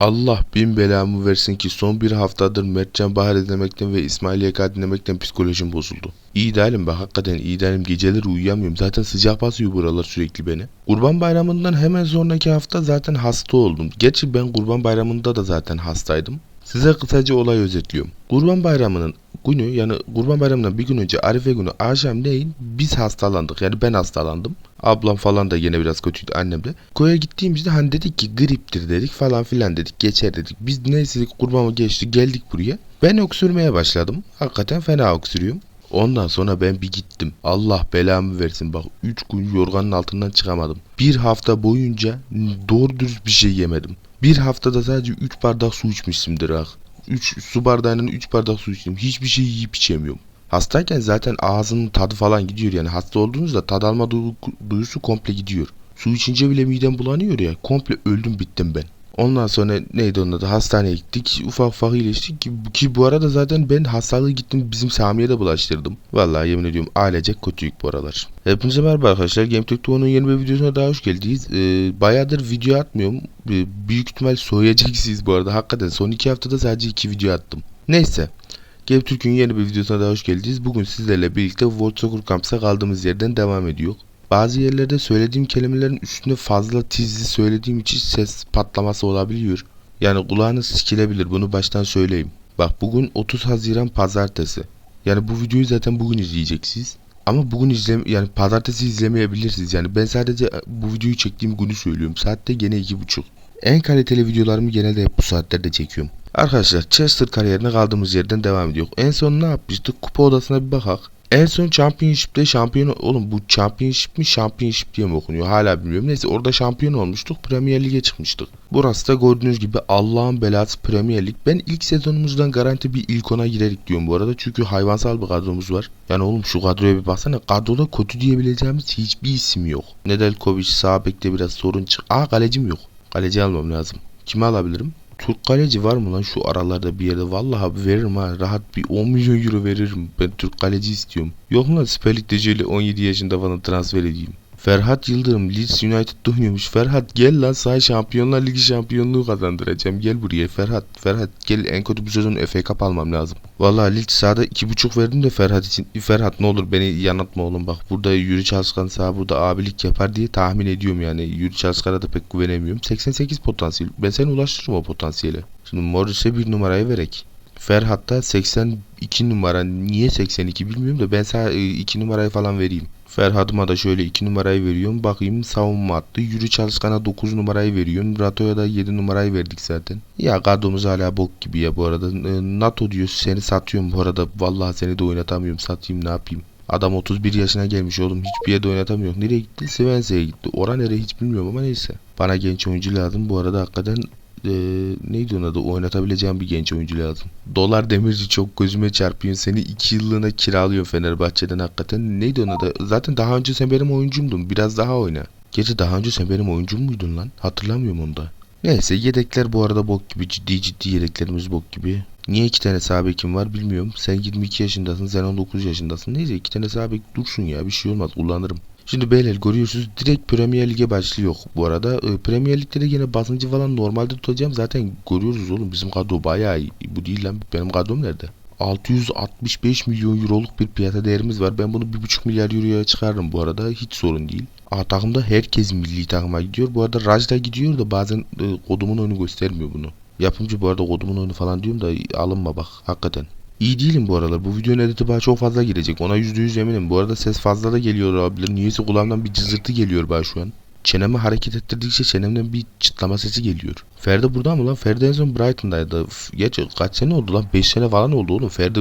Allah bin belamı versin ki son bir haftadır Mertcan Bahar izlemekten ve İsmail YK dinlemekten psikolojim bozuldu. İyi değilim ben hakikaten iyi değilim geceleri uyuyamıyorum zaten sıcak basıyor buralar sürekli beni. Kurban bayramından hemen sonraki hafta zaten hasta oldum. Gerçi ben kurban bayramında da zaten hastaydım. Size kısaca olay özetliyorum. Kurban bayramının günü yani kurban bayramından bir gün önce Arife günü akşam neyin biz hastalandık yani ben hastalandım. Ablam falan da yine biraz kötüydü annem de. Koya gittiğimizde hani dedik ki griptir dedik falan filan dedik geçer dedik. Biz neyse kurbanı geçti geldik buraya. Ben öksürmeye başladım. Hakikaten fena öksürüyorum. Ondan sonra ben bir gittim. Allah belamı versin bak 3 gün yorganın altından çıkamadım. Bir hafta boyunca doğru dürüst bir şey yemedim. Bir haftada sadece 3 bardak su içmişimdir ha. 3 su bardağının 3 bardak su içtim. Hiçbir şey yiyip içemiyorum. Hastayken zaten ağzının tadı falan gidiyor yani hasta olduğunuzda tad alma duyu- duyusu komple gidiyor. Su içince bile midem bulanıyor ya komple öldüm bittim ben. Ondan sonra neydi onun adı hastaneye gittik ufak ufak iyileştik ki, ki bu arada zaten ben hastalığı gittim bizim Sami'ye de bulaştırdım. Vallahi yemin ediyorum ailecek kötüyük bu aralar. Hepinize merhaba arkadaşlar Game Tech Tuğ'un yeni bir videosuna daha hoş geldiniz. Ee, bayağıdır video atmıyorum. Ee, büyük ihtimal soğuyacaksınız bu arada hakikaten son iki haftada sadece iki video attım. Neyse. Game Türk'ün yeni bir videosuna daha hoş geldiniz. Bugün sizlerle birlikte World Soccer Camps'a kaldığımız yerden devam ediyor. Bazı yerlerde söylediğim kelimelerin üstüne fazla tizli söylediğim için ses patlaması olabiliyor. Yani kulağınız sikilebilir bunu baştan söyleyeyim. Bak bugün 30 Haziran Pazartesi. Yani bu videoyu zaten bugün izleyeceksiniz. Ama bugün izlem yani pazartesi izlemeyebilirsiniz. Yani ben sadece e, bu videoyu çektiğim günü söylüyorum. Saatte gene iki buçuk. En kaliteli videolarımı genelde hep bu saatlerde çekiyorum. Arkadaşlar Chester kariyerine kaldığımız yerden devam ediyor. En son ne yapmıştık? Kupa odasına bir bakak. En son Championship'te şampiyon oğlum bu Championship mi Championship diye mi okunuyor hala bilmiyorum. Neyse orada şampiyon olmuştuk. Premier Lig'e çıkmıştık. Burası da gördüğünüz gibi Allah'ın belası Premier Lig. Ben ilk sezonumuzdan garanti bir ilk ona girerik diyorum bu arada. Çünkü hayvansal bir kadromuz var. Yani oğlum şu kadroya bir baksana. Kadroda kötü diyebileceğimiz hiçbir isim yok. Nedeljkovic sağ bekte biraz sorun çık. Aa kalecim yok. Kaleci almam lazım. Kimi alabilirim? Türk kaleci var mı lan şu aralarda bir yerde? Vallahi veririm ha. Rahat bir 10 milyon euro veririm. Ben Türk kaleci istiyorum. Yok lan Süper Lig'de şöyle 17 yaşında falan transfer edeyim. Ferhat Yıldırım Leeds United'da oynuyormuş. Ferhat gel lan sana Şampiyonlar Ligi şampiyonluğu kazandıracağım. Gel buraya Ferhat. Ferhat gel en kötü bu sezon FA Cup almam lazım. Vallahi Leeds sahada 2.5 verdim de Ferhat için. Ferhat ne olur beni yanıltma oğlum bak. Burada Yuri Çalışkan sağ burada abilik yapar diye tahmin ediyorum yani. Yuri Çalışkan'a da pek güvenemiyorum. 88 potansiyel. Ben seni ulaştırırım o potansiyele. Şimdi Morris'e bir numarayı verek. Ferhat'ta 82 numara niye 82 bilmiyorum da ben sana 2 numarayı falan vereyim. Ferhat'ıma da şöyle 2 numarayı veriyorum. Bakayım savunma attı. Yürü çalışkana 9 numarayı veriyorum. Rato'ya da 7 numarayı verdik zaten. Ya kadromuz hala bok gibi ya bu arada. E, NATO diyor seni satıyorum bu arada. Vallahi seni de oynatamıyorum. Satayım ne yapayım. Adam 31 yaşına gelmiş oğlum. Hiçbir yerde oynatamıyor. Nereye gitti? Svense'ye gitti. Ora nereye hiç bilmiyorum ama neyse. Bana genç oyuncu lazım. Bu arada hakikaten e, neydi onun adı oynatabileceğim bir genç oyuncu lazım. Dolar Demirci çok gözüme çarpıyor. Seni 2 yıllığına kiralıyor Fenerbahçe'den hakikaten. Neydi onun adı? Zaten daha önce sen benim oyuncumdun. Biraz daha oyna. Gerçi daha önce sen benim oyuncum muydun lan? Hatırlamıyorum onu da. Neyse yedekler bu arada bok gibi. Ciddi ciddi yedeklerimiz bok gibi. Niye iki tane sağ bekim var bilmiyorum. Sen 22 yaşındasın, sen 19 yaşındasın. Neyse iki tane sağ bek dursun ya bir şey olmaz kullanırım. Şimdi beyler görüyorsunuz direkt Premier Lig'e başlıyor bu arada. E, Premier Lig'de de yine basıncı falan normalde tutacağım. Zaten görüyoruz oğlum bizim kadro bayağı iyi. Bu değil lan benim kadrom nerede? 665 milyon euroluk bir piyasa değerimiz var. Ben bunu 1,5 milyar euroya çıkarırım bu arada. Hiç sorun değil. A takımda herkes milli takıma gidiyor. Bu arada Raj da gidiyor da bazen e, kodumun oyunu göstermiyor bunu. Yapımcı bu arada kodumun oyunu falan diyorum da alınma bak hakikaten. İyi değilim bu aralar. Bu videonun editi bana çok fazla girecek. Ona %100 eminim. Bu arada ses fazla da geliyor olabilir. Niyeyse kulağımdan bir cızırtı geliyor bana şu an. Çenemi hareket ettirdikçe çenemden bir çıtlama sesi geliyor. Ferdi burada mı lan? Ferdi en son Brighton'daydı. Geç kaç sene oldu lan? 5 sene falan oldu oğlum. Ferdi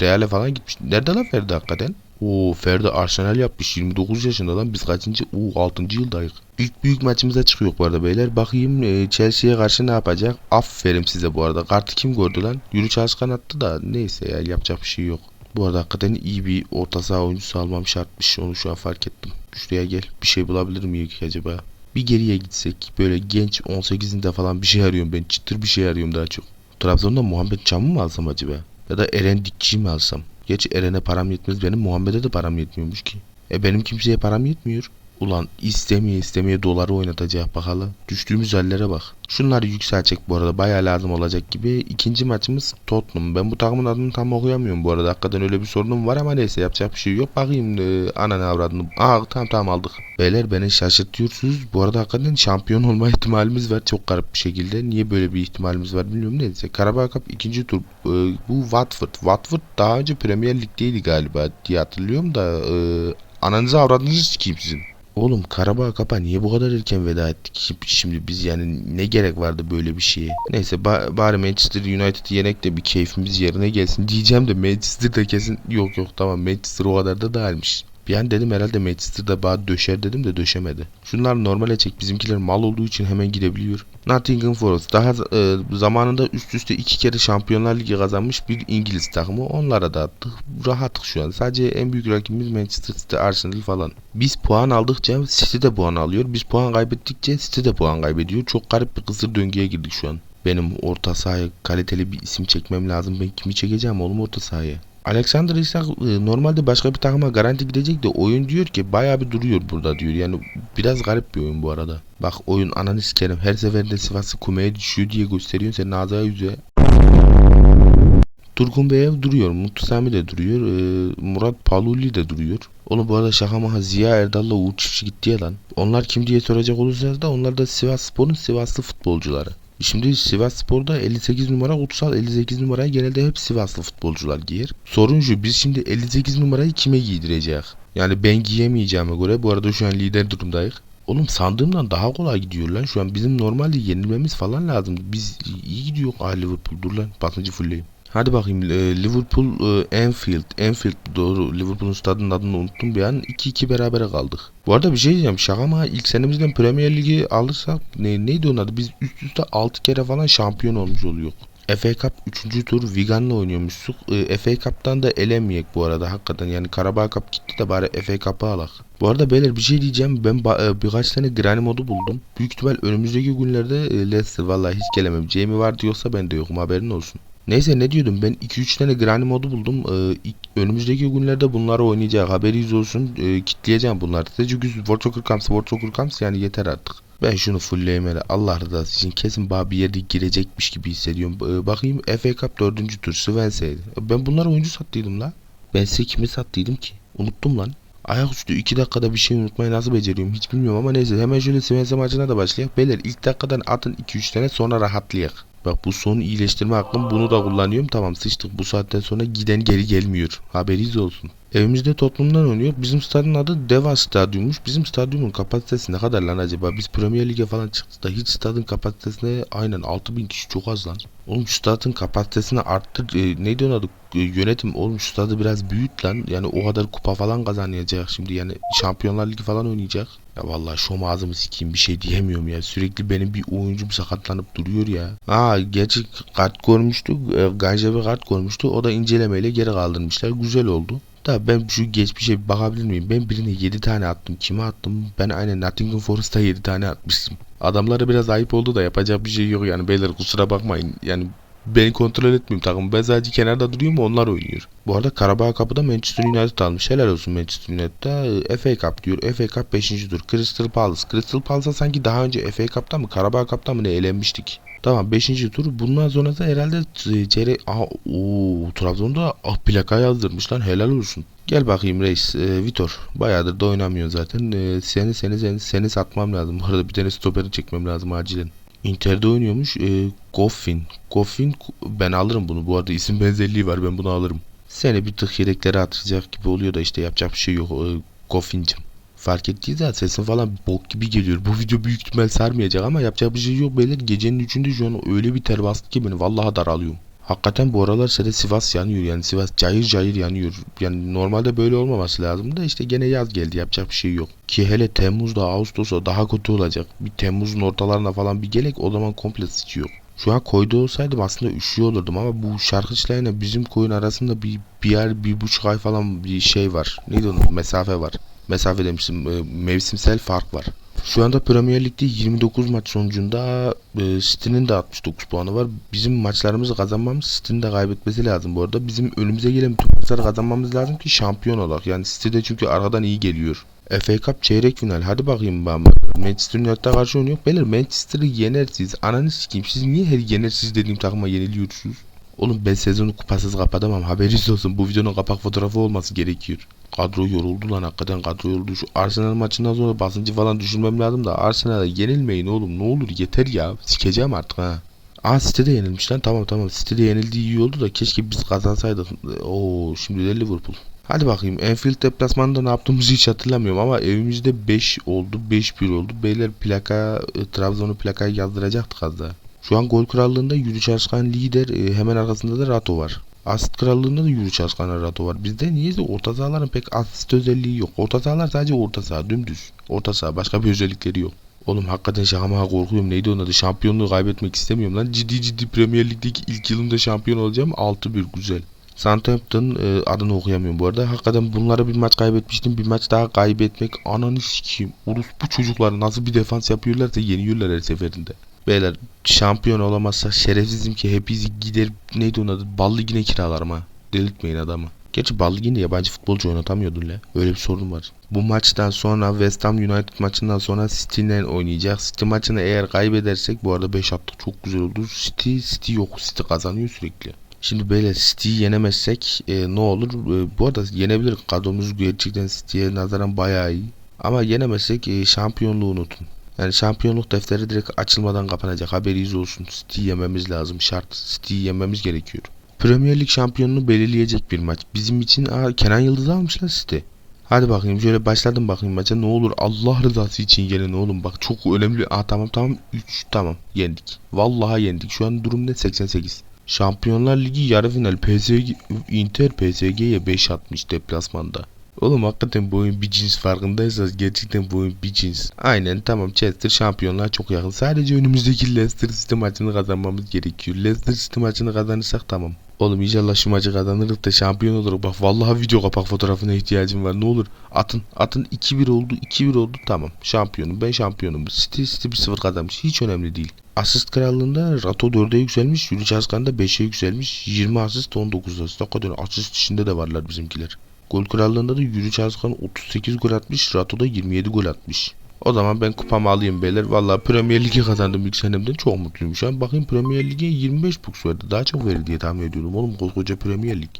Real'e falan gitmiş. Nerede lan Ferdi hakikaten? Oo Ferdi Arsenal yapmış. 29 yaşında lan. Biz kaçıncı? Oo 6. yıldayız. İlk büyük maçımıza çıkıyor bu arada beyler. Bakayım e, Chelsea'ye karşı ne yapacak? Aferin size bu arada. Kartı kim gördü lan? Yürü çalışkan attı da neyse ya yapacak bir şey yok. Bu arada hakikaten iyi bir orta saha oyuncusu almam şartmış. Onu şu an fark ettim. Şuraya gel. Bir şey bulabilir miyim ki acaba? Bir geriye gitsek. Böyle genç 18'inde falan bir şey arıyorum ben. Çıtır bir şey arıyorum daha çok. Trabzon'da Muhammed Çam'ı mı alsam acaba? Ya da Eren Dikçi'yi mi alsam? Geç Eren'e param yetmez. Benim Muhammed'e de param yetmiyormuş ki. E benim kimseye param yetmiyor. Ulan istemeye istemeye doları oynatacak bakalım. Düştüğümüz hallere bak. Şunları yükseltecek bu arada bayağı lazım olacak gibi. İkinci maçımız Tottenham. Ben bu takımın adını tam okuyamıyorum bu arada. Hakikaten öyle bir sorunum var ama neyse yapacak bir şey yok. Bakayım e, ananı avradını. Aa tamam tamam aldık. Beyler beni şaşırtıyorsunuz. Bu arada hakikaten şampiyon olma ihtimalimiz var çok garip bir şekilde. Niye böyle bir ihtimalimiz var bilmiyorum neyse. Karabağ Cup ikinci tur. E, bu Watford. Watford daha önce Premier Lig'deydi galiba diye hatırlıyorum da e, ananızı avradınızı sikeyim sizin. Oğlum Karabağ Kap'a niye bu kadar erken veda ettik Şimdi- biz yani ne gerek vardı böyle bir şeye? Neyse ba- bari Manchester United'ı yenek de bir keyfimiz yerine gelsin diyeceğim de Manchester de kesin yok yok tamam Manchester o kadar da değilmiş. Bir an dedim herhalde Manchester'da bana döşer dedim de döşemedi. Şunlar normale çek bizimkiler mal olduğu için hemen gidebiliyor. Nottingham Forest daha e, zamanında üst üste iki kere Şampiyonlar Ligi kazanmış bir İngiliz takımı. Onlara da attık. Rahattık şu an. Sadece en büyük rakibimiz Manchester City, Arsenal falan. Biz puan aldıkça City de puan alıyor. Biz puan kaybettikçe City de puan kaybediyor. Çok garip bir kısır döngüye girdik şu an. Benim orta sahaya kaliteli bir isim çekmem lazım. Ben kimi çekeceğim oğlum orta sahaya? Alexander Isak e, normalde başka bir takıma garanti gidecek de oyun diyor ki bayağı bir duruyor burada diyor. Yani biraz garip bir oyun bu arada. Bak oyun ananı sikerim. Her seferinde Sivas'ı kumaya düşüyor diye gösteriyorsun. Senin ağzına yüze. Turgun Bey'e duruyor. Mutlu Sami de duruyor. e, Murat Paluli de duruyor. Oğlum bu arada şaka maha Ziya Erdal'la Uğur Çiftçi gitti ya lan. Onlar kim diye soracak olursanız da onlar da Sivas Spor'un Sivaslı futbolcuları. Şimdi Sivas Spor'da 58 numara kutsal 58 numarayı genelde hep Sivaslı futbolcular giyer. Sorun şu biz şimdi 58 numarayı kime giydireceğiz? Yani ben giyemeyeceğime göre bu arada şu an lider durumdayız. Oğlum sandığımdan daha kolay gidiyor lan. Şu an bizim normalde yenilmemiz falan lazım. Biz iyi gidiyor. Ah Liverpool dur lan. Basıncı fullleyim. Hadi bakayım e, Liverpool e, Anfield. Anfield doğru. Liverpool'un stadının adını unuttum bir an. 2-2 berabere kaldık. Bu arada bir şey diyeceğim. Şaka ama ilk senemizden Premier Ligi alırsak ne, neydi onun adı? Biz üst üste 6 kere falan şampiyon olmuş oluyor. FA Cup 3. tur Wigan'la oynuyormuştuk. E, FA Cup'tan da elenmeyek bu arada hakikaten. Yani Karabağ Cup gitti de bari FA Cup'ı alak. Bu arada beyler bir şey diyeceğim. Ben e, birkaç tane Granny modu buldum. Büyük ihtimal önümüzdeki günlerde e, Leicester vallahi hiç gelemem. Jamie var diyorsa ben de yokum haberin olsun. Neyse ne diyordum ben 2-3 tane Granny modu buldum. Ee, ilk- önümüzdeki günlerde bunları oynayacak haberiniz olsun. Ee, kitleyeceğim bunları. Çünkü World Soccer Camps, World Soccer Camps yani yeter artık. Ben şunu fullleyeyim hele. Allah rızası için kesin bana bir yerde girecekmiş gibi hissediyorum. Ee, bakayım FA Cup 4. tur Swansea. Ben bunlara oyuncu sattıydım la. Ben size kimi sattıydım ki? Unuttum lan. Ayaküstü 2 dakikada bir şey unutmayı nasıl beceriyorum hiç bilmiyorum ama neyse hemen şöyle Swansea maçına da başlayalım. Beyler ilk dakikadan atın 2-3 tane sonra rahatlayak. Bak bu son iyileştirme hakkım bunu da kullanıyorum. Tamam sıçtık bu saatten sonra giden geri gelmiyor. Haberiniz olsun. Evimizde Tottenham'dan oynuyor. Bizim stadın adı Deva Stadyummuş. Bizim stadyumun kapasitesi ne kadar lan acaba? Biz Premier Lig'e falan çıktık da hiç stadın kapasitesine aynen 6000 kişi çok az lan. Oğlum şu stadın kapasitesini arttır. E, neydi onun adı? E, yönetim. Oğlum şu stadı biraz büyüt lan. Yani o kadar kupa falan kazanacak şimdi. Yani Şampiyonlar Ligi falan oynayacak. Ya vallahi şom ağzımı sikeyim bir şey diyemiyorum ya. Sürekli benim bir oyuncum sakatlanıp duruyor ya. Aa gerçi kart görmüştük. E, Ganje bir kart görmüştü. O da incelemeyle geri kaldırmışlar. Güzel oldu. Da ben şu geçmişe bir bakabilir miyim? Ben birine 7 tane attım. Kime attım? Ben aynen Nottingham Forest'a 7 tane atmıştım. Adamlara biraz ayıp oldu da yapacak bir şey yok yani beyler kusura bakmayın. Yani ben kontrol etmiyorum takım. Ben sadece kenarda duruyorum onlar oynuyor. Bu arada Karabağ Cup'ı da Manchester United almış. Helal olsun Manchester United'a. FA Cup diyor. FA Cup 5. tur. Crystal Palace. Crystal Palace'a sanki daha önce FA Cup'ta mı Karabağ Cup'ta mı ne elenmiştik. Tamam 5. tur. Bundan sonra da herhalde çeyrek... Aha ooo Trabzon'da ah plaka yazdırmış helal olsun. Gel bakayım reis. E, Vitor. Bayağıdır da oynamıyor zaten. E, seni seni seni seni satmam lazım. Bu arada bir tane stoperi çekmem lazım acilen. Inter'de oynuyormuş. E, Goffin. Goffin ben alırım bunu. Bu arada isim benzerliği var. Ben bunu alırım. Seni bir tık yedeklere atacak gibi oluyor da işte yapacak bir şey yok. E, Goffin'cim. Fark ettiğiniz zaman sesin falan bok gibi geliyor. Bu video büyük ihtimal sarmayacak ama yapacak bir şey yok beyler. Gecenin üçünde şu an öyle bir ter bastı ki beni. Vallahi daralıyorum. Hakikaten bu aralar sene Sivas yanıyor yani Sivas cayır cayır yanıyor. Yani normalde böyle olmaması lazım da işte gene yaz geldi yapacak bir şey yok. Ki hele Temmuz'da Ağustos'ta daha kötü olacak. Bir Temmuz'un ortalarına falan bir gelek o zaman komple sıçıyor. Şu an koyda olsaydım aslında üşüyor olurdum ama bu şarkıçlarıyla bizim koyun arasında bir, bir yer bir buçuk ay falan bir şey var. Neydi onun mesafe var. Mesafe demiştim e, mevsimsel fark var. Şu anda Premier Lig'de 29 maç sonucunda e, City'nin de 69 puanı var. Bizim maçlarımızı kazanmamız City'nin de kaybetmesi lazım bu arada. Bizim önümüze gelen bütün maçları kazanmamız lazım ki şampiyon olalım. Yani City de çünkü arkadan iyi geliyor. FA Cup çeyrek final. Hadi bakayım ben. Manchester United'a karşı oynuyor. Beyler Manchester'ı yenersiz. Ananı sikeyim. Siz niye her yenersiz dediğim takıma yeniliyorsunuz? Oğlum ben sezonu kupasız kapatamam. Haberiniz olsun. Bu videonun kapak fotoğrafı olması gerekiyor. Kadro yoruldu lan hakikaten kadro yoruldu. Şu Arsenal maçından sonra basıncı falan düşürmem lazım da Arsenal'a yenilmeyin oğlum. Ne olur yeter ya. Sikeceğim artık ha. Aa City'de yenilmiş lan. Tamam tamam. City'de yenildiği iyi oldu da keşke biz kazansaydık. Oo şimdi de Liverpool. Hadi bakayım. Enfield deplasmanında ne yaptığımızı hiç hatırlamıyorum ama evimizde 5 oldu. 5-1 oldu. Beyler plaka e, Trabzon'u plakayı yazdıracaktık az daha. Şu an gol krallığında Yuri Çalışkan lider. e, hemen arkasında da Rato var. Asist krallığında da Yuri Çalışkan Rato var. Bizde niyeyse orta sahaların pek asist özelliği yok. Orta sahalar sadece orta saha dümdüz. Orta saha başka bir özellikleri yok. Oğlum hakikaten şaka korkuyorum. Neydi onun adı? Şampiyonluğu kaybetmek istemiyorum lan. Ciddi ciddi Premier Lig'deki ilk yılımda şampiyon olacağım. 6-1 güzel. Southampton e, adını okuyamıyorum bu arada. Hakikaten bunlara bir maç kaybetmiştim. Bir maç daha kaybetmek ananı sikeyim. Urus bu çocuklar nasıl bir defans yapıyorlarsa yeniyorlar her seferinde. Beyler şampiyon olamazsak şerefsizim ki hepinizi gider neydi onun adı? Bal ligine kiralarım ha. Delirtmeyin adamı. Gerçi Bal Ligi'nde yabancı futbolcu oynatamıyordun la. Öyle bir sorun var. Bu maçtan sonra West Ham United maçından sonra City'yle oynayacak. City maçını eğer kaybedersek bu arada 5 attık çok güzel oldu. City, City yok. City kazanıyor sürekli. Şimdi böyle City'yi yenemezsek e, ne olur? E, bu arada yenebilir. Kadromuz gerçekten City'ye nazaran bayağı iyi. Ama yenemezsek e, şampiyonluğu unutun. Yani şampiyonluk defteri direkt açılmadan kapanacak. Haberiniz olsun. City yememiz lazım. Şart. City yememiz gerekiyor. Premier Lig şampiyonunu belirleyecek bir maç. Bizim için aa, Kenan Yıldız almış lan City. Hadi bakayım şöyle başladım bakayım maça ne olur Allah rızası için gelin oğlum bak çok önemli. Aa tamam tamam 3 tamam yendik. Vallahi yendik şu an durum ne 88. Şampiyonlar Ligi yarı final PSG Inter PSG'ye 5 atmış deplasmanda. Oğlum hakikaten bu oyun bir cins farkındaysanız gerçekten bu oyun bir cins. Aynen tamam Chester şampiyonluğa çok yakın. Sadece önümüzdeki Leicester City maçını kazanmamız gerekiyor. Leicester City maçını kazanırsak tamam. Oğlum inşallah şu maçı kazanırız da şampiyon oluruz. Bak vallahi video kapak fotoğrafına ihtiyacım var. Ne olur atın atın 2-1 oldu 2-1 oldu tamam. Şampiyonum ben şampiyonum. City City 1-0 kazanmış. Hiç önemli değil. Asist krallığında Rato 4'e yükselmiş. Yuri Çaskan da 5'e yükselmiş. 20 asist 19 asist. Hakikaten asist içinde de varlar bizimkiler. Gol krallığında da Yuri Çaskan 38 gol atmış. Rato da 27 gol atmış. O zaman ben kupamı alayım beyler. Vallahi Premier Lig'i kazandım ilk senemden çok mutluyum şu an. Bakayım Premier Lig'e 25 bucks verdi. Daha çok verir diye tahmin ediyorum. Oğlum koskoca Premier Lig.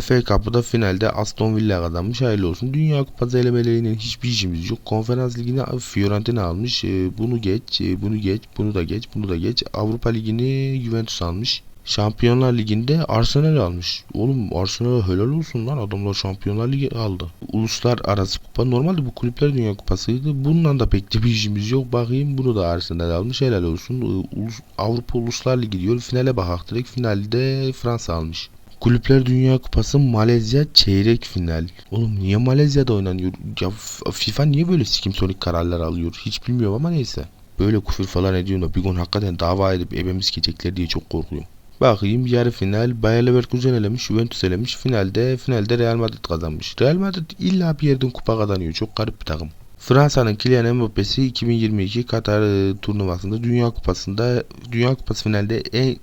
FA Cup'ı finalde Aston Villa kazanmış. Hayırlı olsun. Dünya Kupası elemelerinin hiçbir işimiz yok. Konferans Ligi'ni Fiorentina almış. Ee, bunu geç, e, bunu geç, bunu da geç, bunu da geç. Avrupa Ligi'ni Juventus almış. Şampiyonlar Ligi'nde Arsenal almış. Oğlum Arsenal'a helal olsun lan adamlar Şampiyonlar Ligi aldı. Uluslararası kupa normalde bu kulüpler dünya kupasıydı. Bundan da pek de bir işimiz yok. Bakayım bunu da Arsenal almış helal olsun. Ee, Ulus, Avrupa Uluslar Ligi diyor. Finale bakak direkt. Finalde Fransa almış. Kulüpler Dünya Kupası Malezya çeyrek final. Oğlum niye Malezya'da oynanıyor? Ya FIFA niye böyle sikim sonik kararlar alıyor? Hiç bilmiyorum ama neyse. Böyle küfür falan ediyorum da bir gün hakikaten dava edip evime sikecekler diye çok korkuyorum. Bakayım yarı final Bayer Leverkusen elemiş, Juventus elemiş. Finalde finalde Real Madrid kazanmış. Real Madrid illa bir yerden kupa kazanıyor. Çok garip bir takım. Fransa'nın Kylian Mbappe'si 2022 Katar e, turnuvasında Dünya Kupası'nda Dünya Kupası finalde en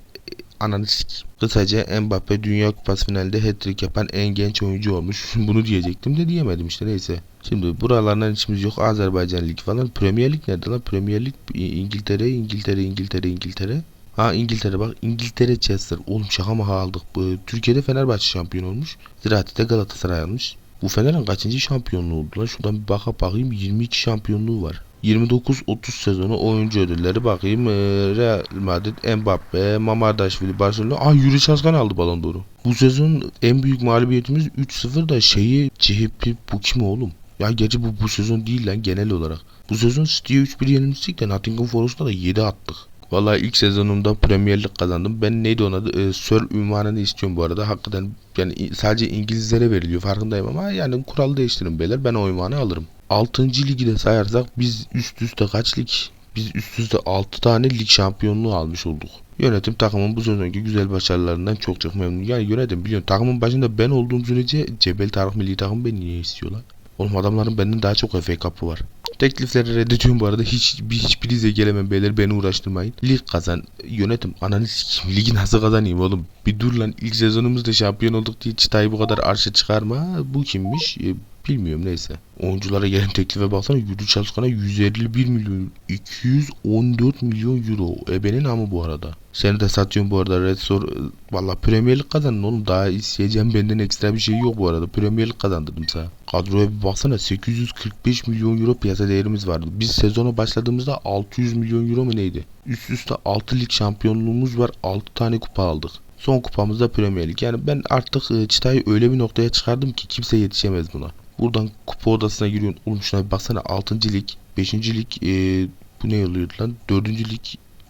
ananı sik. Kısaca Mbappe Dünya Kupası finalde hat-trick yapan en genç oyuncu olmuş. Bunu diyecektim de diyemedim işte neyse. Şimdi buralardan içimiz yok. Azerbaycan Lig falan. Premier Lig nerede lan? Premier Lig İngiltere, İngiltere, İngiltere, İngiltere. Ha İngiltere bak İngiltere Chester. Oğlum şaka mı aldık. Bu, Türkiye'de Fenerbahçe şampiyon olmuş. Ziraat'te Galatasaray almış. Bu Fener'in kaçıncı şampiyonluğu oldu lan? Şuradan bir baka bakayım 22 şampiyonluğu var. 29-30 sezonu oyuncu ödülleri bakayım. Ee, Real Madrid, Mbappe, Mamardaşvili, Barcelona. Aa Yuri Çaskan aldı balon doğru. Bu sezon en büyük mağlubiyetimiz 3-0 da şeyi CHP bu kim oğlum? Ya gerçi bu bu sezon değil lan genel olarak. Bu sezon City'ye 3-1 yenilmiştik de Nottingham Forest'a da 7 attık. Vallahi ilk sezonumda Premier Lig kazandım. Ben neydi onun adı? E, Sir ünvanını istiyorum bu arada. Hakikaten yani sadece İngilizlere veriliyor farkındayım ama yani kuralı değiştirin beyler. Ben o ünvanı alırım. 6. ligi de sayarsak biz üst üste kaç lig? Biz üst üste 6 tane lig şampiyonluğu almış olduk. Yönetim takımın bu sezonki güzel başarılarından çok çok memnun. Yani yönetim biliyorsun takımın başında ben olduğum sürece Cebel Tarık Milli Takım beni niye istiyorlar? Oğlum adamların benden daha çok FA Cup'ı var. Teklifleri reddediyorum bu arada. Hiç bir hiçbirize gelemem beyler beni uğraştırmayın. Lig kazan. Yönetim. Ananı sikeyim. Ligi nasıl kazanayım oğlum? Bir dur lan. İlk sezonumuzda şampiyon olduk diye çıtayı bu kadar arşa çıkarma. Bu kimmiş? E, Bilmiyorum neyse. Oyunculara gelen teklife baksana Yuri Çalışkan'a 151 milyon 214 milyon euro. Ebenin ama bu arada. Seni de satıyorum bu arada Red Sor. Valla Premier Lig kazandın oğlum. Daha isteyeceğim benden ekstra bir şey yok bu arada. Premier Lig kazandırdım sana. Kadroya bir baksana 845 milyon euro piyasa değerimiz vardı. Biz sezona başladığımızda 600 milyon euro mu neydi? Üst üste 6 lig şampiyonluğumuz var. 6 tane kupa aldık. Son kupamız da Premier Lig. Yani ben artık e, çıtayı öyle bir noktaya çıkardım ki kimse yetişemez buna. Buradan kupa odasına giriyorsun. Oğlum şuna bir baksana 6. lig, 5. lig, e, bu ne oluyordu lan? 4. lig,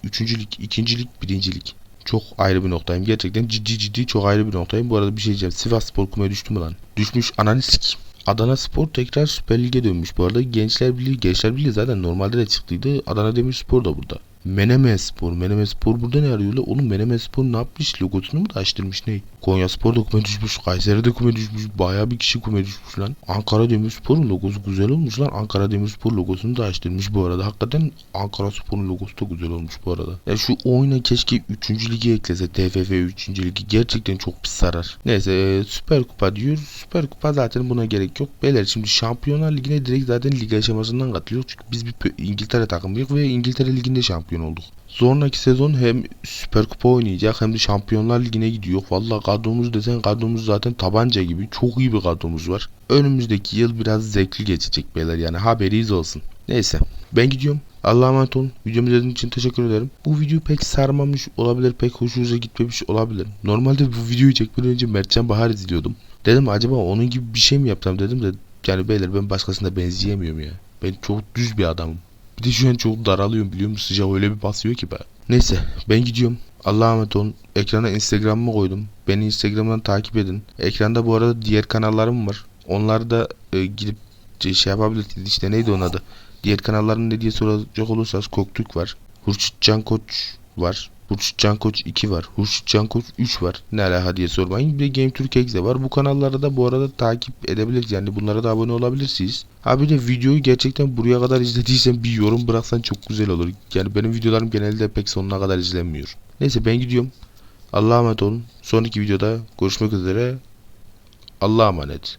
3. lig, 2. lig, 1. lig. Çok ayrı bir noktayım. Gerçekten ciddi ciddi çok ayrı bir noktayım. Bu arada bir şey diyeceğim. Sivas Spor kumaya düştü mü lan? Düşmüş analiz Adana Spor tekrar Süper Lig'e dönmüş bu arada. Gençler Birliği, Gençler Birliği zaten normalde de çıktıydı. Adana Demirspor da burada. Menemen Spor. Menemen Spor burada ne arıyor la? Oğlum Menemen Spor ne yapmış? Logosunu mu değiştirmiş ne? Konya Spor da kume düşmüş. Kayseri de kume düşmüş. Bayağı bir kişi kume düşmüş lan. Ankara Demirspor'un logosu güzel olmuş lan. Ankara Demirspor logosunu değiştirmiş bu arada. Hakikaten Ankara Spor'un logosu da güzel olmuş bu arada. Ya şu oyuna keşke 3. ligi eklese. TFF 3. ligi. Gerçekten çok pis sarar. Neyse e, Süper Kupa diyor. Süper Kupa zaten buna gerek yok. Beyler şimdi Şampiyonlar Ligi'ne direkt zaten lig aşamasından katılıyor. Çünkü biz bir İngiltere takımıyız ve İngiltere Ligi'nde şampiyon olduk. Sonraki sezon hem Süper Kupa oynayacak hem de Şampiyonlar Ligi'ne gidiyor. Vallahi kadromuz desen kadromuz zaten tabanca gibi. Çok iyi bir kadromuz var. Önümüzdeki yıl biraz zevkli geçecek beyler yani haberiz olsun. Neyse ben gidiyorum. Allah'a emanet olun. Videomu izlediğiniz için teşekkür ederim. Bu video pek sarmamış olabilir, pek hoşunuza gitmemiş olabilir. Normalde bu videoyu çekmeden önce Mertcan Bahar izliyordum. Dedim acaba onun gibi bir şey mi yapsam dedim de yani beyler ben başkasına benzeyemiyorum ya. Ben çok düz bir adamım. Bir de şu an çok daralıyorum biliyor musun? Sıcak öyle bir basıyor ki be. Neyse ben gidiyorum. Allah'a emanet olun. Ekrana Instagram'ımı koydum. Beni Instagram'dan takip edin. Ekranda bu arada diğer kanallarım var. Onları da e, gidip şey yapabilirsiniz. İşte neydi onun adı? Diğer kanalların ne diye soracak olursanız Koktürk var. Hurşit Can Koç var. Hurşit Can Koç 2 var. Hurşit Can Koç 3 var. Ne alaka diye sormayın. Bir de Game Türk de var. Bu kanalları da bu arada takip edebiliriz. Yani bunlara da abone olabilirsiniz. Abi de videoyu gerçekten buraya kadar izlediysen bir yorum bıraksan çok güzel olur. Yani benim videolarım genelde pek sonuna kadar izlenmiyor. Neyse ben gidiyorum. Allah'a emanet olun. Sonraki videoda görüşmek üzere. Allah'a emanet.